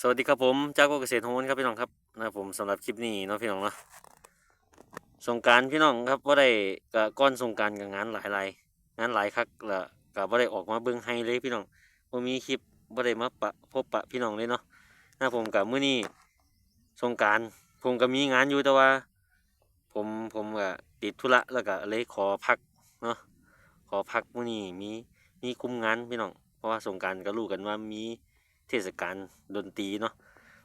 สวัสดีครับผมจากโกเกษตรโฮนครับพี่น้องครับนะผมสำหรับคลิปนี้เนาะพี่น้องเนาะสงการพี่น้องครับว่าได้กับก้อนสงการกับงานหลายหลายๆงานหลายคักและกับว่าได้ออกมาเบิ่งให้เลยพี่น้องว่ามีคลิปว่าได้มาปะพบปะพี่น้องเลยเนาะนะผมกับมื้อนี้สงการผมก็มีงานอยู่แต่ว่า ผมผมก็ติดธุระแล้วก็เลยขอพักเนาะขอพักมื้อนี้มีมีคุมงานพี่น้องเพราะว่าสงการก็รู้กันว่ามี เทศกาลดนตรีเนาะ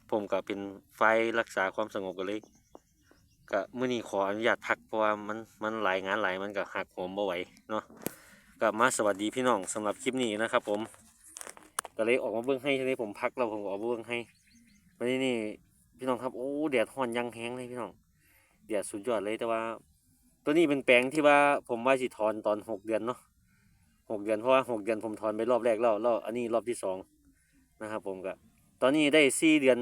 ผมก็เป็นไฟรักษาความสงบกันเลยก็มื้อนี้ขออนุญาตพักเพราะว่ามันมันหลายงานหลายมันก็หักโหมบ่ไหวเนาะก็มาสวัสดีพี่น้องสำหรับคลิปนี้นะครับผมก็เลยออกมาเบิ่งให้ทีนี้ผมพักแล้วผมออกเบิ่งให้วันนี้นี่พี่น้องครับโอ้แดดร้อนยังแห้งเลยพี่น้องแดดสุดยอดเลยแต่ว่า ตัวนี้เป็นแปลงที่ว่าผมว่าสิถอนตอนหกเดือนเนาะหกเดือนเพราะว่าหกเดือนผมถอนไปรอบแรกแล้วแล้วอันนี้รอบที่สอง นะครับ ผมก็ตอนนี้ได้สี่เดือน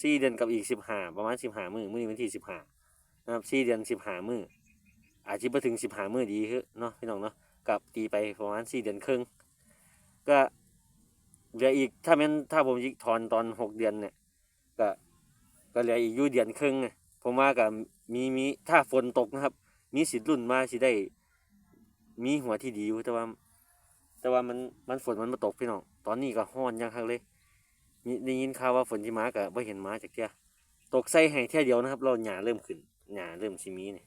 สี่เดือนกับอีกสิบห้าประมาณสิบห้ามือมือนี้วันที่สิบห้านะครับสี่เดือนสิบห้ามืออาจจะไปถึงสิบห้ามือดีคือเนาะพี่น้องเนาะกับตีไปประมาณสี่เดือนครึ่งก็เหลืออีกถ้าแม่นถ้าผมยิกถอนตอนหกเดือนเนี่ยก็ก็เหลืออีกยู่เดือนครึ่งผมว่ากับมีมีถ้าฝนตกนะครับ มีสิทธิ์รุ่นมาสิได้ มีหัวที่ดีอยู่แต่ว่า แต่ว่ามันมันฝนมันมาตกพี่น้อง ตอนนี้ก็ฮ้อนยังคักเลยมีได้ยินข่าวว่าฝนที่มาก็บ่เห็นมาจากเที่ยตกใส่ให้แค่เดียวนะครับ เราหญ้าเริ่มขึ้นหญ้าเริ่มสิมีเนี่ย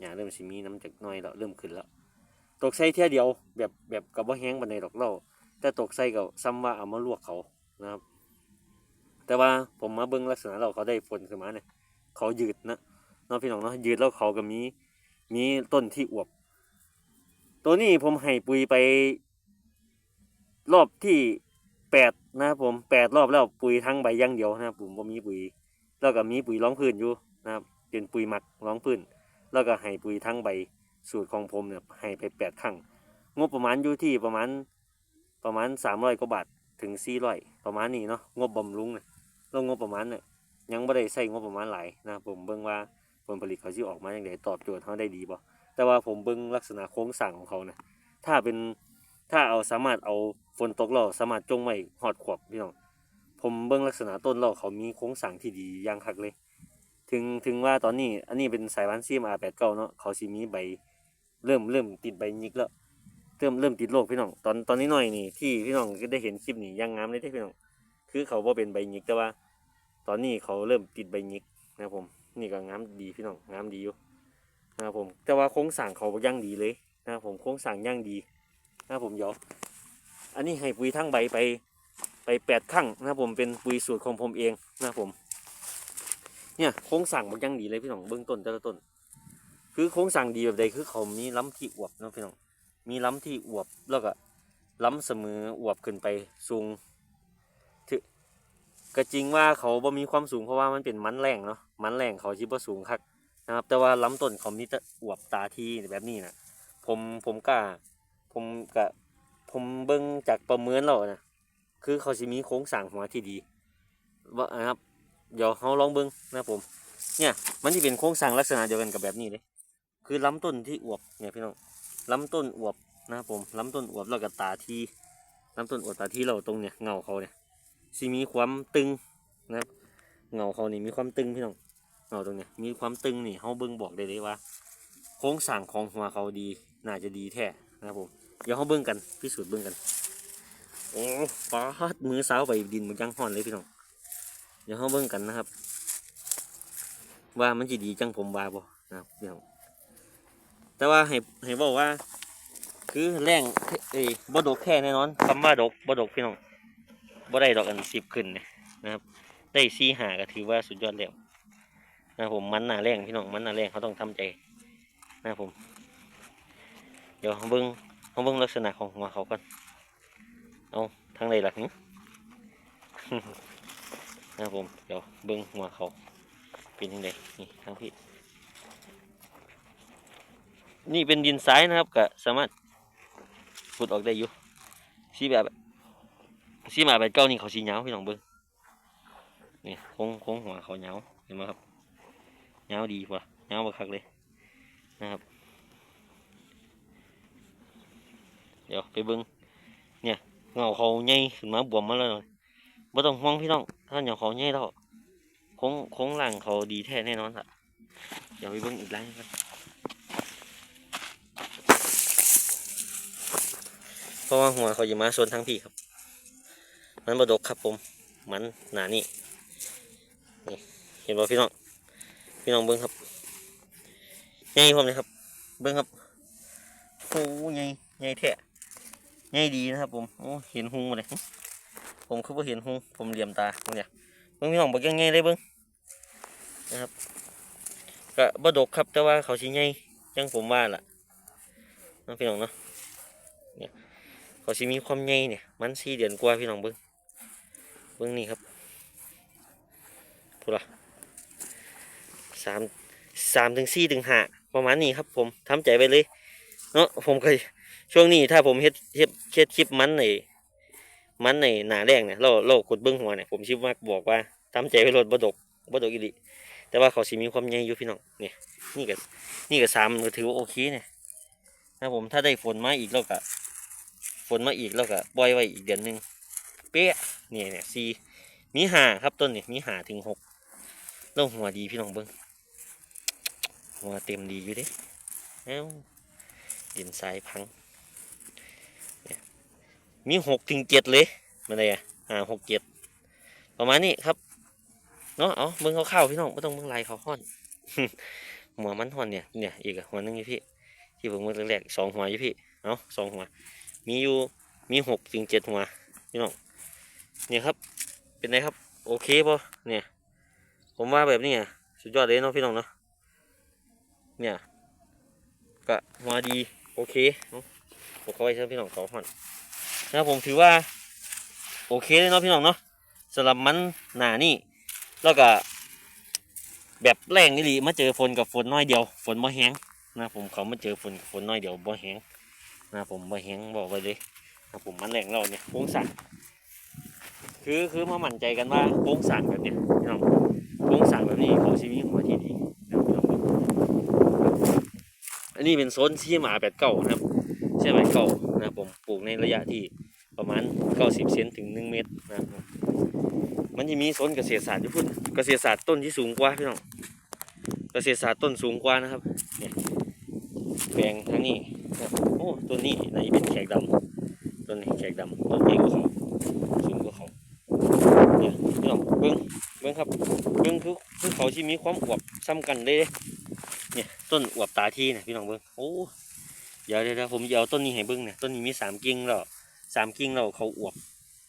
หญ้าเริ่มสิมีน้ำจากน้อยแล้วเริ่มขึ้นแล้ว ตกใส่แค่เดียว แบบแบบกับบ่าแห้งปานใดดอกเราแต่ตกใส่ก็ซ้ำว่าเอามาลวกเขานะครับ แต่ว่าผมมาเบิ่งลักษณะเราเขาได้ฝนขึ้นมาเนี่ยเขายืดนะเนาะพี่น้องเนาะยืดแล้วเขาก็มีมีต้นที่อวบ ตัวนี้ผมให้ปุ๋ยไป รอบที่แปดนะครับผมแปดรอบแล้วปุ๋ยทั้งใบย่างเดียวนะครับผมผมมีปุ๋ย แล้วก็มีปุ๋ยร้องพื้นอยู่นะครับเป็นปุ๋ยหมักร้องพื้น แล้วก็ให้ปุ๋ยทั้งใบสูตรของผมเนี่ยให้ไปแปดครั้งงบประมาณอยู่ที่ประมาณประมาณสามร้อยกว่าบาทถึงสี่ร้อยประมาณนี้เนาะงบบำรุงเนี่ยแล้วงบประมาณเนี่ยยังไม่ได้ใส่งบประมาณหลายนะครับผมเบิ่งว่าผลผลิตเขาที่ออกมาอย่างไรตอบโจทย์เขาได้ดีบ่ะแต่ว่าผมเบิ่งลักษณะโครงสร้างของเขาเนี่ยถ้าเป็น ถ้าเอาสามารถเอาฝนตกเราสามารถจงไว้หอดขวบพี่น้องผมเบิ่งลักษณะต้นเราเขามีโครงสร้างที่ดีอย่างคักเลย ถึงถึงว่าตอนนี้อันนี้เป็นสายพันธุ์ซีมอาแปดเก้าเนาะเขาสิมีใบ เริ่มเริ่มติดใบยิกแล้วเริ่มเริ่มติดโรคพี่น้องตอนตอนนี้หน่อยนี่ที่พี่น้องก็ได้เห็นคลิปนี้ยังงามเลยเด้พี่น้องคือเขาบ่เป็นใบยิกแต่ว่า ตอนนี้เขาเริ่มติดใบยิกนะครับผมนี่ก็งามดีพี่น้องงามดีอยู่นะครับผมแต่ว่าโครงสร้างเขายังดีเลยนะครับผมโครงสร้างยังดี นะผมเดี๋ยวอันนี้ให้ปุ๋ยทั้งใบไปไปแปดครั้งนะผมเป็นปุ๋ยสูตรของผมเองนะผม เนี่ยโครงสร้างมันยังดีเลยพี่น้องเบื้องต้นแต่ละต้น คือโครงสร้างดีแบบใดคือเขามีล้ำที่อวบนะพี่น้องมีล้ำที่อวบแล้วก็ล้ำเสมออวบขึ้นไปสูงถึก็จริงว่าเขาบ่มีความสูงเพราะว่ามันเป็นมันแรงเนาะมันแรงเขาชิบ่สูงคักนะครับ แต่ว่าล้ำต้นเขามีแต่อวบตาที่แบบนี้นะผมผมกล้า ผมกะผมเบิ่งจากประเมินแล้วนะคือเขาสิมีโครงสร้างหัวที่ดีว่านะครับ เดี๋ยวเขาลองเบิ่งนะผม เนี่ย มันที่เป็นโครงสร้างลักษณะเดียวกันกับแบบนี้เลยคือลำต้นที่อวบเนี่ยพี่น้องลำต้นอวบนะครับผมลำต้นอวบแล้วก็ตาทีลำต้นอวบตาทีเราตรงเนี่ยเงาเขาเนี่ยสิมีความตึงนะครับเงาเขานี่มีความตึงพี่น้องเงาตรงเนี้ยมีความตึงนี่เขาเบิ่งบอกได้เลยว่า โครงสร้างของหัวเขาดีน่าจะดีแท้นะครับผม เดี๋ยวเขาเบิ่งกันพิสูจน์เบิ่งกันโอ้ฟาดมือสาวไปดินมันยังห่อนเลยพี่น้องเดี๋ยวเขาเบิ่งกันนะครับ ว่ามันจะดีจังผมว่าบ่นะครับพี่น้องแต่ว่าให้ให้บอกว่า คือแรงเอ้บ่ดกแค่แน่นอนคำว่าดกบ่ดกพี่น้องบ่ได้ดอกอันสิบขึ้นนะครับ ได้ซีหาก็ถือว่าสุดยอดแล้วนะผมมันหนาแรงพี่น้องมันหนาแรงเขาต้องทำใจนะผม เดี๋ยวเขาเบิ้ง เขาเบิ้งลักษณะของหัวเขาก่อนเอาทางใดล่ะหึนะครับผมเดี๋ยวเบิ้งหัวเขาเป็นยังไงนี่ทางพี่นี่เป็นดินทรายนะครับก็สามารถขุดออกได้อยู่สีแบบสีมาแบบเก้านี่เขาสีเหงาพี่น้องเบิ้งนี่โค้งโค้งหัวเขาเหงาเห็นไหมครับเหงาดีกว่าเหงาบักคักเลยนะครับ เดี๋ยวไปเบิ้งเนี่ยเงาเขาใหญ่ขึ้นมาบวมมาแล้วบ่ต้องห่วงพี่น้องท่านอย่าเขาใหญ่แล้วคงคงหลังเขาดีแท้แน่นอนล่ะเดี๋ยวไปเบิ่งอีกไลน์กันเพราะว่าหัวเขาจะมาโซนทั้งพี่ครับ มันบดกครับผมมันหนานี่นี่เห็นบ่พี่น้องพี่น้องเบิ้งครับใหญ่ผมเลยครับ เบิ้งครับโอ้ใหญ่ใหญ่แท้ ใหญ่ดีนะครับผมโอ้เห็นหุงมาเลยผมคือว่าเห็นหุงผมเหลี่ยมตาเนี้ยเบิ้งพี่น้องบอกยังไงเลยเบิ้งนะครับก็บดกครับแต่ว่าเขาชิ้ใหญ่จังผมว่าล่ะน้องพี่น้องเนาะเนี่ยเขาชิมีความใหญ่เนี่ยมันสี่เดือนกว่าพี่น้องเบิ้งเบิ้งนี่ครับพูดละสามสามถึงสี่ถึงห้าประมาณนี้ครับผมทำใจไปเลย เนาะผมเคยช่วงนี้ถ้าผมเฮ็ดเฮ็ดเฮ็ดคลิปมันในมันในหนาแดงเนี่ยเราเรากดเบื้องหัวเนี่ยผมชิบมากบอกว่าทำใจไว้รถบดกบดกอีหลีแต่ว่าเขาสิมีความใหญ่อยู่พี่น้องเนี่ยนี่ก็นี่ก็สามก็ถือว่าโอเคเนี่ยนะผมถ้าได้ฝนมาอีกแล้วก็ฝนมาอีกแล้วก็ปล่อยไว้อีกเดือนหนึ่งเป๊ะเนี่ยเนี่ยสี่มีหาครับต้นเนี่ยมีหาถึงหกแล้วหัวดีพี่น้องเบิ้งหัวเต็มดีอยู่เด้เอ้า ดินทรายพังมีหกถึงเจ็ดเลยมาเลยอะอ่าหกเจ็ดประมาณนี้ครับเนาะเอาเบิ่งเขาเข้าพี่น้องไม่ต้องเบิ่งลายเขาห้อนหัวมันห้อนเนี่ยเนี่ยอีกหัวหนึงอยู่พี่ ที่ผมเบิ่งแรกๆสองหัวอยู่พี่เนาะสองหัว มีอยู่มีหกถึงเจ็ดหัวพี่น้องเนี่ยครับเป็นไงครับโอเคปะเนี่ย ผมว่าแบบนี้อะสุดยอดเลยเนาะพี่น้องเนาะเนี่ยก็หัวดี โอเคเนาะผมเขาไว้ใช่พี่น้องเขาหอนนะครับผมถือว่า โอเคเลยเนาะพี่น้องเนาะสำหรับมันหนานี่แล้วก็แบบแรงนี่ลีมาเจอฝนกับฝนน้อยเดียว ฝนบ่แห้งนะผมเขามาเจอฝนกับฝนน้อยเดียวบ่แห้งนะผมบ่แห้งบอกไปเลยนะผมมันแรงเราเนี่ยโค้งสั่นคือคือมามั่นใจกันว่าโค้งสั่นแบบเนี้ยพี่น้องโค้งสั่นแบบนี้เขาชีวิตหัวที่ดีนะครับพี่น้องอั นนี้เป็นโซนที่หมาแบบเก่านะครับใช่ไหมเก่านะครับผมปลูกในระยะที่ประมาณ 90เซนถึง 1 เมตรนะครับมันจะมีโซนเกษตรศาสตร์ที่พูดเกษตรศาสตร์ต้นที่สูงกว่าพี่น้องเกษตรศาสตร์ต้นสูงกว่านะครับเนี่ยแปลงทางนี้นะครับโอ้ต้นนี้ไหนเป็นแขกดำต้นนี้แขกดำต้นใหญ่กว่าเขาสูงกว่าเขาเนี่ยพี่น้องเบิ้งเบิ้งครับเบิ้งคือคือเขาที่มีความอวบซ้ำกันเลยเด้ เนี่ยต้นอวบตาทีเนี่ยพี่น้องเบิ้งโอ้เดี๋ยวเดี๋ยวเดี๋ยวผมจะเอาต้นนี้ให้เบิ้งเนี่ยต้นนี้มีสามกิ่งแล้วสามกิ่งแล้วเขาอวบ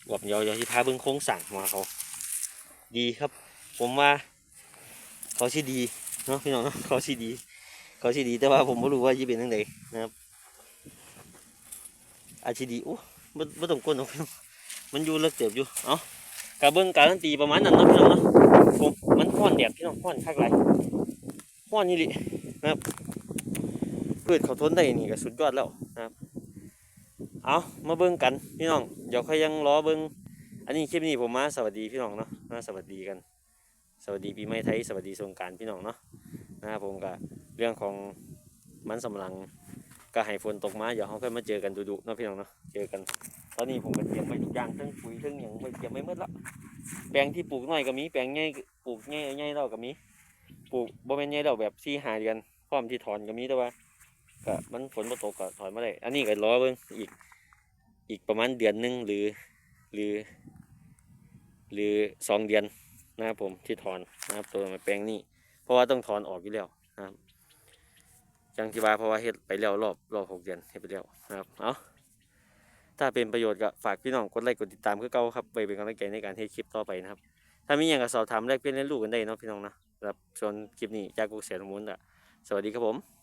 อวบเดี๋ยวเดี๋ยวที่พาเบิ้งโค้งสั่งมาเขา ดีครับ ผมว่า เขาชื่อดีเนาะพี่น้องเนาะเขาชื่อดี เขาชื่อดีแต่ว่าผมไม่รู้ว่าจะเป็นยังไงนะครับอาชีดีโอ้ไม่ไม่ต้องกวนหรอกพี่น้องมันอยู่เลิกเติบอยู่เอากระเบิ้งการันตีประมาณนั้นเนาะพี่น้องเนาะผมมันห้อนแดดพี่น้องห้อนคักไรห้อนนี่ลิ นะครับ พืชเขาทนได้นี่ก็สุดยอดแล้วนะครับ เอามาเบิ่งกันพี่น้อง เดี๋ยวใค่อยยังรอเบิ่งอันนี้คลิปนี้ผมมาสวัสดีพี่น้องเนาะมาสวัสดีกัน สวัสดีปีใหม่ไทย สวัสดีสงการพี่น้องเนาะนะครับผมก็เรื่องของมันสำลังก็ให้ฝนตกมาเดี๋ยวเขาค่อยมาเจอกันดุๆนะพี่น้องเนาะเจอกัน ตอนนี้ผมก็เตรียมไปทุกอย่างทั้งปุ๋ยทั้งอย่างไปเตรียมไว้หมดละแปลงที่ปลูกน้อยก็มีแปลงใหญ่ปลูกใหญ่ใหญ่แล้วก็มีปลูกบ่แม่นใหญ่แล้วแบบสี่หาเดือน พร้อมที่ถอนก็มีแต่ว่าก็มันฝนมาตกก็ถอยมาได้ อันนี้ก็รอเบิ่งอีกอีกประมาณเดือนหนึงหรือหรือ หรือสองเดือนนะครับผมที่ถอนนะครับตัวแปลงนี้ เพราะว่าต้องถอนออกอยู่แล้วนะครับจังที่ว่าเพราะว่าเฮ็ดไปแล้วรอบรอบหกเดือนเฮ็ดไปแล้วนะครับเอาถ้าเป็นประโยชน์ก็ฝากพี่น้องกดไลค์กดติดตามคือเก่าครับไปเป็นกำลังใจในการเฮ็ดคลิปต่อไปนะครับ ถ้ามีอย่างก็สอบถามแลกเปลี่ยนเรียนรู้กันได้เนาะพี่น้องนะสำหรับส่วนคลิปนี้จากกุกเสียนมูลอะ สวัสดีครับผม